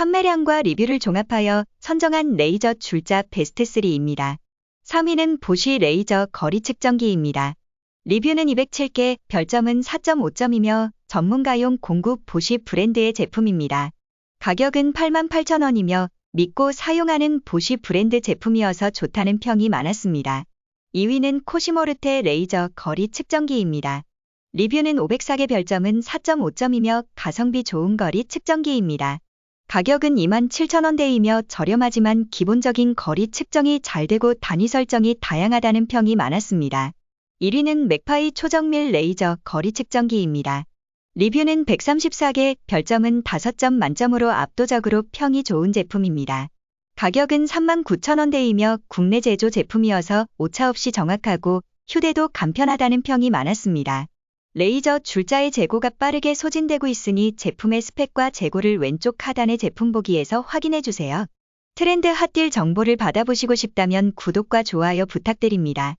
판매량과 리뷰를 종합하여 선정한 레이저 줄자 베스트 3입니다. 3위는 보쉬 레이저 거리 측정기입니다. 리뷰는 207개, 별점은 4.5점이며 전문가용 공급 보쉬 브랜드의 제품입니다. 가격은 88,000원이며 믿고 사용하는 보쉬 브랜드 제품이어서 좋다는 평이 많았습니다. 2위는 코시모르테 레이저 거리 측정기입니다. 리뷰는 504개 별점은 4.5점이며 가성비 좋은 거리 측정기입니다. 가격은 27,000원대이며 저렴하지만 기본적인 거리 측정이 잘 되고 단위 설정이 다양하다는 평이 많았습니다. 1위는 맥파이 초정밀 레이저 거리 측정기입니다. 리뷰는 134개, 별점은 5점 만점으로 압도적으로 평이 좋은 제품입니다. 가격은 39,000원대이며 국내 제조 제품이어서 오차 없이 정확하고 휴대도 간편하다는 평이 많았습니다. 레이저 줄자의 재고가 빠르게 소진되고 있으니 제품의 스펙과 재고를 왼쪽 하단의 제품 보기에서 확인해 주세요. 트렌드 핫딜 정보를 받아보시고 싶다면 구독과 좋아요 부탁드립니다.